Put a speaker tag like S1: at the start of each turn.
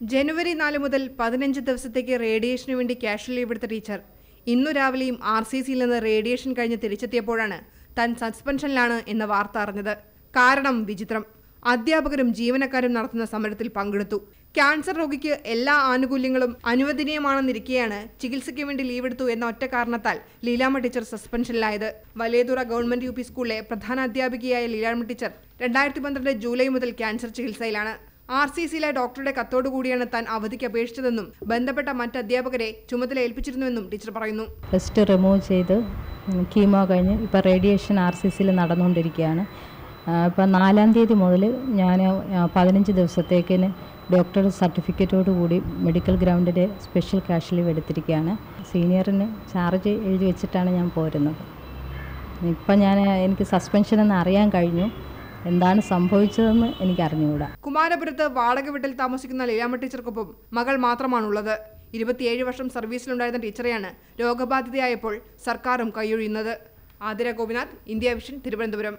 S1: ജനുവരി നാല് മുതൽ പതിനഞ്ച് ദിവസത്തേക്ക് റേഡിയേഷന് വേണ്ടി ക്യാഷ് ലീവ് എടുത്ത ടീച്ചർ. ഇന്നു രാവിലെയും ആർ സി സിയിൽ നിന്ന് റേഡിയേഷൻ കഴിഞ്ഞ് തിരിച്ചെത്തിയപ്പോഴാണ് താൻ സസ്പെൻഷനിലാണ് എന്ന വാർത്ത അറിഞ്ഞത്. കാരണം വിചിത്രം. അധ്യാപകരും ജീവനക്കാരും നടത്തുന്ന സമരത്തിൽ പങ്കെടുത്തു. ക്യാൻസർ രോഗിക്ക് എല്ലാ ആനുകൂല്യങ്ങളും അനുവദനീയമാണെന്നിരിക്കെയാണ് ചികിത്സയ്ക്ക് വേണ്ടി ലീവ് എടുത്തു എന്ന ഒറ്റ കാരണത്താൽ ലീലാമ ടീച്ചർ സസ്പെൻഷനിലായത്. വലിയതുറ ഗവൺമെന്റ് യു പി സ്കൂളിലെ പ്രധാന അധ്യാപികയായ ലീലാമ്മ ടീച്ചർ രണ്ടായിരത്തി പന്ത്രണ്ട് ജൂലൈ മുതൽ ക്യാൻസർ ചികിത്സയിലാണ്. ആർ സി സിയിലെ ഡോക്ടറുടെ കത്തോടുകൂടിയാണ് താൻ അവധിക്ക് അപേക്ഷിച്ചതെന്നും ബന്ധപ്പെട്ട മറ്റ് അധ്യാപകരെ ചുമതല ഏൽപ്പിച്ചിരുന്നുവെന്നും ടീച്ചർ പറയുന്നു.
S2: ടെസ്റ്റ് റിമൂവ് ചെയ്ത് കീമോ കഴിഞ്ഞ് ഇപ്പോൾ റേഡിയേഷൻ ആർ സി സിയിൽ നടന്നുകൊണ്ടിരിക്കുകയാണ്. ഇപ്പം നാലാം തീയതി മുതൽ ഞാൻ പതിനഞ്ച് ദിവസത്തേക്കിന് ഡോക്ടറുടെ സർട്ടിഫിക്കറ്റോട് കൂടി മെഡിക്കൽ ഗ്രൗണ്ടിന്റെ സ്പെഷ്യൽ ക്യാഷ് ലീവ് എടുത്തിരിക്കുകയാണ്. സീനിയറിന് ചാർജ് എഴുതി വെച്ചിട്ടാണ് ഞാൻ പോരുന്നത്. ഇപ്പം ഞാൻ എനിക്ക് സസ്പെൻഷൻ എന്ന് അറിയാൻ കഴിഞ്ഞു. എന്താണ് സംഭവിച്ചതെന്ന് എനിക്ക് അറിഞ്ഞുകൂടാ
S1: കുമാരപുരത്ത് വാടക വീട്ടിൽ താമസിക്കുന്ന ലീലാമ്മ ടീച്ചർക്കൊപ്പം മകൾ മാത്രമാണുള്ളത്. ഇരുപത്തിയേഴ് വർഷം സർവീസിലുണ്ടായിരുന്ന ടീച്ചറെയാണ് രോഗബാധിതയായപ്പോൾ സർക്കാരും കൈയൊഴിയുന്നത്. Athira Gopinath India Vision Thiruvananthapuram.